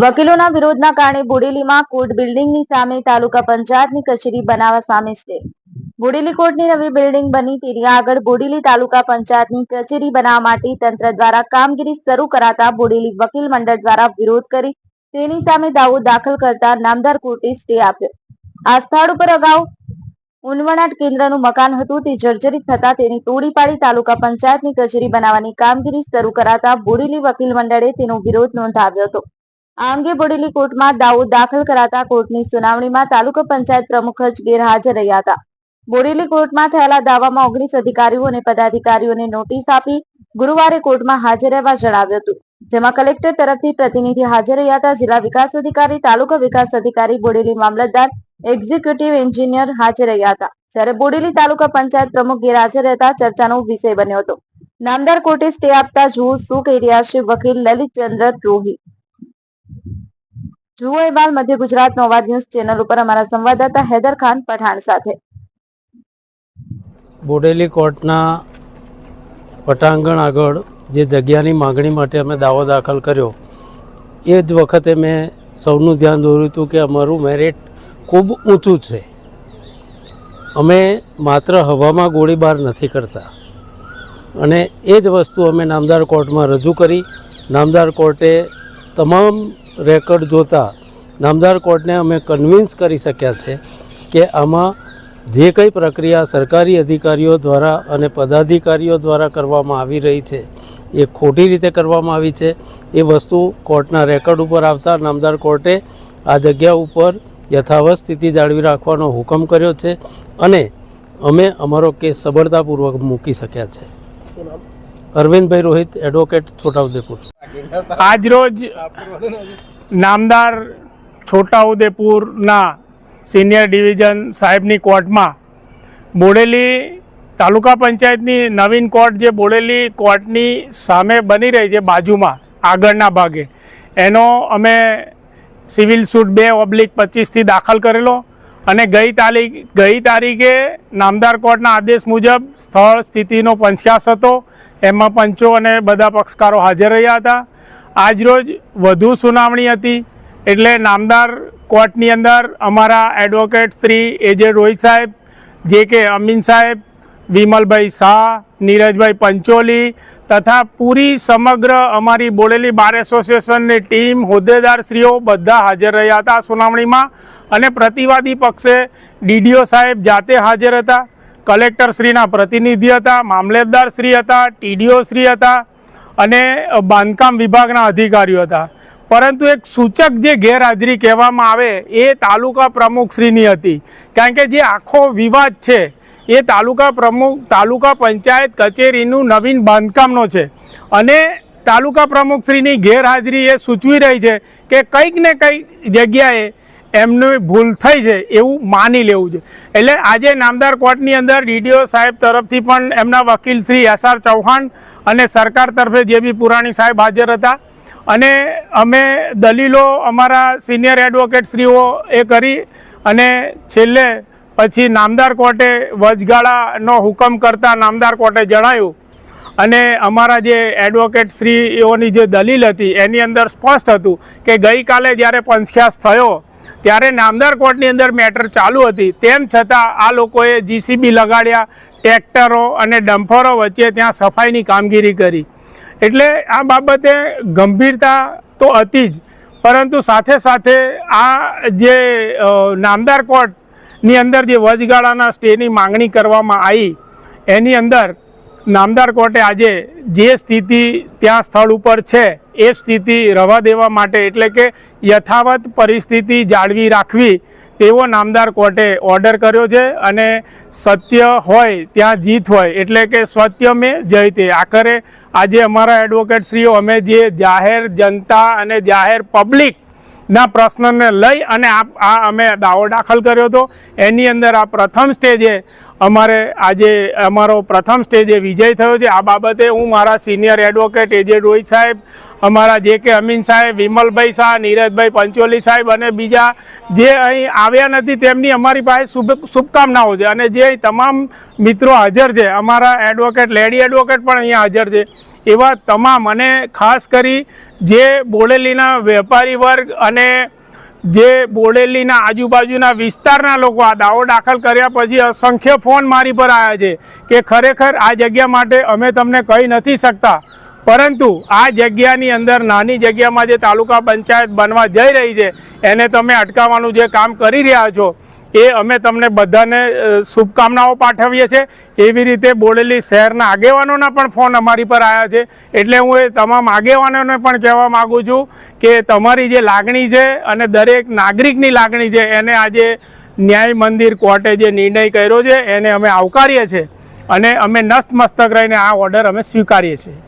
વકીલોના વિરોધના કારણે બોડેલીમાં કોર્ટ બિલ્ડિંગની સામે તાલુકા પંચાયતની કચેરી બનાવવા સામે સ્ટે બોડેલી કોર્ટની નવી બિલ્ડિંગ બની તેની આગળ બોડેલી તાલુકા પંચાયતની કચેરી બનાવવા માટે તંત્ર દ્વારા કામગીરી શરૂ કરાતા બોડેલી વકીલ મંડળ દ્વારા વિરોધ કરી તેની સામે દાવો દાખલ કરતા નામદાર કોર્ટે સ્ટે આપ્યો. આ સ્થળ ઉપર અગાઉ ઉનવણાટ કેન્દ્રનું મકાન હતું, તે જર્જરિત થતા તેની તોડી પાડી તાલુકા પંચાયતની કચેરી બનાવવાની કામગીરી શરૂ કરાતા બોડેલી વકીલ મંડળે તેનો વિરોધ નોંધાવ્યો હતો. આ અંગે બોડેલી કોર્ટમાં દાવો દાખલ કરાતા કોર્ટની સુનાવણીમાં તાલુકા પંચાયત પ્રમુખ જ ગેરહાજર રહ્યા હતા. બોડેલી કોર્ટમાં થયેલા દાવામાં ઓગણીસ અધિકારીઓ અને પદાધિકારીઓને નોટિસ આપી ગુરુવારે કોર્ટમાં હાજર રહેવા જણાવ્યું હતું. જેમાં કલેક્ટર તરફથી પ્રતિનિધિ હાજર રહ્યા હતા. જિલ્લા વિકાસ અધિકારી, તાલુકા વિકાસ અધિકારી બોડેલી મામલતદાર, એક્ઝિક્યુટિવ એન્જિનિયર હાજર રહ્યા હતા. જ્યારે બોડેલી તાલુકા પંચાયત પ્રમુખ ગેરહાજર રહેતા ચર્ચાનો વિષય બન્યો હતો. નામદાર કોર્ટે સ્ટે આપતા જુઓ શું કહી રહ્યા છે વકીલ લલિતચંદ્ર દ્રોહી જુઓ અહેવાલ મધ્ય ગુજરાત નોવાદ ન્યૂઝ ચેનલ ઉપર અમારા સંવાદદાતા હૈદર ખાન પઠાણ સાથે. બોડેલી કોર્ટના પટાંગણ આગળ જે જગ્યાની માગણી માટે અમે દાવો દાખલ કર્યો, એ જ વખતે મેં સૌનું ધ્યાન દોર્યું હતું કે અમારું મેરિટ ખૂબ ઊંચું છે. અમે માત્ર હવામાં ગોળીબાર નથી કરતા. અને એ જ વસ્તુ અમે નામદાર કોર્ટમાં રજૂ કરી. નામદાર કોર્ટે તમામ રેકોર્ડ જોતા નામદાર કોર્ટને અમે કન્વિન્સ કરી શક્યા છે કે આમાં જે કંઈ પ્રક્રિયા સરકારી અધિકારીઓ દ્વારા અને પદાધિકારીઓ દ્વારા કરવામાં આવી રહી છે, એ ખોટી રીતે કરવામાં આવી છે. એ વસ્તુ કોર્ટના રેકોર્ડ ઉપર આવતા નામદાર કોર્ટે આ જગ્યા ઉપર યથાવત સ્થિતિ જાળવી રાખવાનો હુકમ કર્યો છે અને અમે અમારો કેસ સબળતાપૂર્વક મૂકી શક્યા છે. અરવિંદભાઈ રોહિત એડવોકેટ છોટાઉદેપુર. આજરોજ નામદાર છોટાઉદેપુરના સિનિયર ડિવિઝન સાહેબની કોર્ટમાં બોડેલી તાલુકા પંચાયતની નવીન કોર્ટ જે બોડેલી કોર્ટની સામે બની રહી છે બાજુમાં, આગળના ભાગે, એનો અમે સિવિલ સૂટ બે ઓબ્લિક પચીસથી દાખલ કરેલો. અને ગઈ તારીખ ગઈ તારીખે નામદાર કોર્ટના આદેશ મુજબ સ્થળ, સ્થિતિનો પંચકાસ હતો. એમાં પંચો અને બધા પક્ષકારો હાજર રહ્યા હતા. આજરોજ વધુ સુનાવણી હતી. એટલે નામદાર કોર્ટની અંદર અમારા એડવોકેટ શ્રી એજે રોહિત સાહેબ, જે કે અમીન સાહેબ, વિમલભાઈ શાહ, નીરજભાઈ પંચોલી તથા પૂરી સમગ્ર અમારી બોડેલી બાર એસોસિએશનની ટીમ, હોદ્દેદારશ્રીઓ બધા હાજર રહ્યા હતા સુનાવણીમાં અને પ્રતિવાદી પક્ષે ડીડીઓ સાહેબ જાતે હાજર હતા. કલેક્ટરશ્રીના પ્રતિનિધિ હતા, મામલતદારશ્રી હતા ટીડીઓ શ્રી હતા અને બાંધકામ વિભાગના અધિકારીઓ હતા. પરંતુ એક સૂચક જે ગેરહાજરી કહેવામાં આવે એ તાલુકા પ્રમુખશ્રીની હતી. કારણ કે જે આખો વિવાદ છે એ તાલુકા પ્રમુખ, તાલુકા પંચાયત કચેરીનું નવીન બાંધકામનો છે. અને તાલુકા પ્રમુખશ્રીની ગેરહાજરી એ સૂચવી રહી છે કે કંઈક ને કંઈક જગ્યાએ એમની ભૂલ થઈ છે એવું માની લેવું છે. એટલે આજે નામદાર કોર્ટની અંદર ડીડીઓ સાહેબ તરફથી પણ એમના વકીલ શ્રી એસ આર ચૌહાણ અને સરકાર તરફે જે બી પુરાણી સાહેબ હાજર હતા. અને અમે દલીલો અમારા સિનિયર એડવોકેટ શ્રીઓ એ કરી અને છેલ્લે પછી નામદાર કોર્ટે વચગાળાનો હુકમ કરતા નામદાર કોર્ટે જણાવ્યું અને અમારા જે એડવોકેટ શ્રીઓની જે દલીલ હતી, એની અંદર સ્પષ્ટ હતું કે ગઈકાલે જ્યારે પંચખ્યાસ થયો, ત્યારે નામદાર કોર્ટની અંદર મેટર ચાલુ હતી. તેમ છતાં આ લોકોએ જીસીબી લગાડ્યા, ટ્રેક્ટરો અને ડમ્ફરો વચ્ચે ત્યાં સફાઈની કામગીરી કરી. એટલે આ બાબતે ગંભીરતા તો હતી જ, પરંતુ સાથે સાથે આ જે નામદાર નામદાર કોર્ટની અંદર જે વચગાળાના સ્ટેની માંગણી કરવામાં આવી, એની અંદર નામદાર કોર્ટે આજે જે સ્થિતિ ત્યાં સ્થળ ઉપર છે, એ સ્થિતિ રવા દેવા માટે એટલે કે યથાવત પરિસ્થિતિ જાળવી રાખવી, તેવો નામદાર કોર્ટે ઓર્ડર કર્યો છે અને સત્ય હોય ત્યાં જીત હોય, એટલે કે સત્ય મેં જય તે. આખરે આજે અમારા એડવોકેટશ્રીઓ, અમે જે જાહેર જનતા અને જાહેર પબ્લિક ના પ્રશ્નને લઈ અને આ અમે દાવો દાખલ કર્યો હતો. એની અંદર આ પ્રથમ સ્ટેજે અમારે આજે અમારો પ્રથમ સ્ટેજે વિજય થયો છે. આ બાબતે હું મારા સિનિયર એડવોકેટ એજે રોહિત સાહેબ, અમારા જે કે અમીન સાહેબ, વિમલભાઈ શાહ, નીરજભાઈ પંચોલી સાહેબ અને બીજા જે અહીં આવ્યા નથી તેમની અમારી પાસે શુભ શુભકામનાઓ છે. અને જે તમામ મિત્રો હાજર છે, અમારા એડવોકેટ, લેડી એડવોકેટ પણ અહીંયા હાજર છે. એવા તમામ અને ખાસ કરી જે બોડેલીના વેપારી વર્ગ અને જે બોડેલીના આજુબાજુના વિસ્તારના લોકો આ દાવો દાખલ કર્યા પછી અસંખ્ય ફોન મારી પર આવ્યા છે કે ખરેખર આ જગ્યા માટે અમે તમને કહી નથી શકતા. પરંતુ આ જગ્યાની અંદર નાની જગ્યામાં જે તાલુકા પંચાયત બનવા જઈ રહી છે, એને તમે અટકાવવાનું જે કામ કરી રહ્યા છો એ અમે તમને બધાને શુભકામનાઓ પાઠવીએ છીએ. એવી રીતે બોડેલી શહેરના આગેવાનોના પણ ફોન અમારી પર આવ્યા છે. એટલે હું એ તમામ આગેવાનોને પણ કહેવા માગું છું કે તમારી જે લાગણી છે અને દરેક નાગરિકની લાગણી છે, એને આજે ન્યાય મંદિર કોર્ટે જે નિર્ણય કર્યો છે, એને અમે આવકારીએ છીએ. અને અમે નસ્તમસ્તક રહીને આ ઓર્ડર અમે સ્વીકારીએ છીએ.